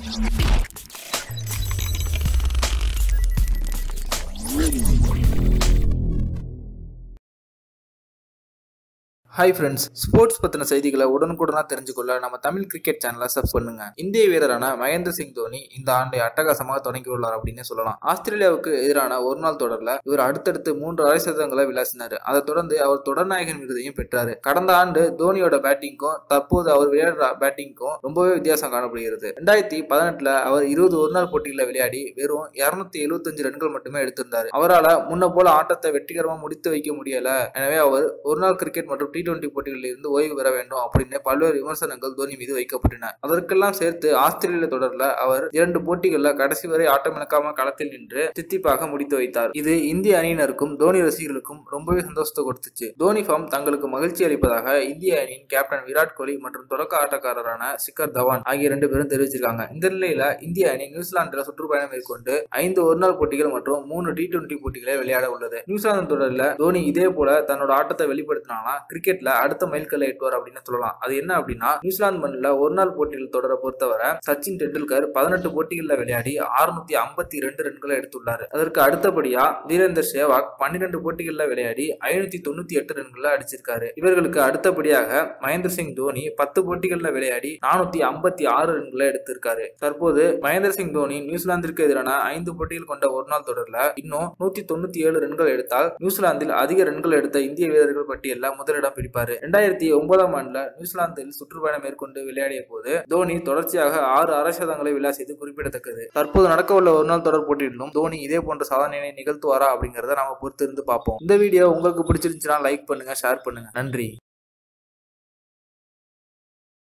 Thank you. Hi friends sports பத்தின செய்திகளை உடனுக்குடனா தெரிஞ்சுக்கொள்ள நம்ம தமிழ் கிரிக்கெட் சேனலை சப் பண்ணுங்க. இந்திய வீரரான மகேந்திர சிங் தோனி இந்த ஆண்டை அட்டகாசமாக தொடங்கியுள்ளார் அப்படின்னு சொல்லலாம். ஆஸ்திரேலியாவுக்கு எதிரான ஒரு நாள் தொடர்ல இவர் அடுத்தடுத்து மூன்று அரை சதங்களை விளாசினார். அதை தொடர்ந்து அவர் தொடர்நாயகன் விருதையும் பெற்றார். கடந்த ஆண்டு தோனியோட பேட்டிங்க்கும் தற்போது அவர் விளையாடுற பேட்டிங்க்கும் ரொம்பவே வித்தியாசம் காணப்படுகிறது. ரெண்டாயிரத்தி பதினெட்டுல அவர் இருபது ஒரு நாள் போட்டிகளில் விளையாடி வெறும் இருநூத்தி எழுபத்தஞ்சு ரன்கள் மட்டுமே எடுத்திருந்தார். அவரால் முன்ன போல ஆட்டத்தை வெற்றிகரமாக முடித்து வைக்க முடியல. எனவே அவர் ஒரு நாள் கிரிக்கெட் மற்றும் டி டுவெண்டி போட்டிகளில் இருந்து ஓய்வு பெற வேண்டும் அப்படின்னு பல்வேறு விமர்சனங்கள் தோனி மீது வைக்கப்பட்டன. அதற்கெல்லாம் சேர்த்து ஆஸ்திரேலிய தொடர்ல அவர் இரண்டு போட்டிகளில் கடைசி வரை ஆட்டமிழக்காம களத்தில் நின்று தித்திப்பாக முடித்து வைத்தார். இது இந்திய அணியினருக்கும் தோனி ரசிகர்களுக்கும் ரொம்பவே சந்தோஷத்தை கொடுத்துச்சு. தோனி ஃபார்ம் தங்களுக்கு மகிழ்ச்சி அளிப்பதாக இந்திய அணியின் கேப்டன் விராட் கோலி மற்றும் தொடக்க ஆட்டக்காரரான சிக்கர் தவான் ஆகிய ரெண்டு பேரும் தெரிவிச்சிருக்காங்க. இந்த நிலையில இந்திய அணி நியூசிலாந்துல சுற்றுப்பயணம் மேற்கொண்டு ஐந்து ஒருநாள் போட்டிகள் மற்றும் மூணு டி டுவெண்டி போட்டிகளை விளையாட உள்ளது. நியூசிலாந்து தொடரில் தோனி இதே போல தன்னோட ஆட்டத்தை வெளிப்படுத்தினாலும் கிரிக்கெட் கிரிக்கெட்ல அடுத்த மைல்கல்லை எட்டுவார் அப்படின்னு சொல்லலாம். அது என்ன அப்படின்னா நியூசிலாந்து மண்ணில் ஒரு நாள் போட்டியில் தொடரை பொறுத்தவரை சச்சின் டெண்டுல்கர் பதினெட்டு போட்டிகளில் விளையாடி அறுநூத்தி ஐம்பத்தி ரெண்டு ரன்களை எடுத்துள்ளார். அதற்கு அடுத்தபடியா வீரேந்தர் சேவாக் பன்னிரெண்டு போட்டிகளில் விளையாடி ஐநூத்தி தொண்ணூத்தி எட்டு ரன்களை அடிச்சிருக்காரு. இவர்களுக்கு அடுத்தபடியாக மகேந்திர சிங் தோனி பத்து போட்டிகளில் விளையாடி நானூத்தி ஐம்பத்தி ஆறு ரன்களை எடுத்திருக்காரு. தற்போது மகேந்திர சிங் தோனி நியூசிலாந்திற்கு எதிரான ஐந்து போட்டிகள் கொண்ட ஒரு நாள் தொடரில் இன்னும் நூத்தி தொண்ணூத்தி ஏழு ரன்கள் எடுத்தால் நியூசிலாந்தில் அதிக ரன்கள் எடுத்த இந்திய வீரர்கள் பட்டியலில் முதலிடம் பிடிப்பாரு. ரெண்டாயிரத்தி ஒன்பதாம் ஆண்டுல நியூசிலாந்தில் சுற்றுப்பயணம் மேற்கொண்டு விளையாடிய போது தோனி தொடர்ச்சியாக ஆறு அரை சதங்களை விளாசியது குறிப்பிடத்தக்கது. தற்போது நடக்க உள்ள ஒரு நாள் தொடர் போட்டியிலும் தோனி இதே போன்ற சாதனையை நிகழ்த்துவாரா அப்படிங்கறத நாம பொறுத்திருந்து பார்ப்போம். இந்த வீடியோ உங்களுக்கு பிடிச்சிருந்துச்சுன்னா லைக் பண்ணுங்க ஷேர் பண்ணுங்க. நன்றி.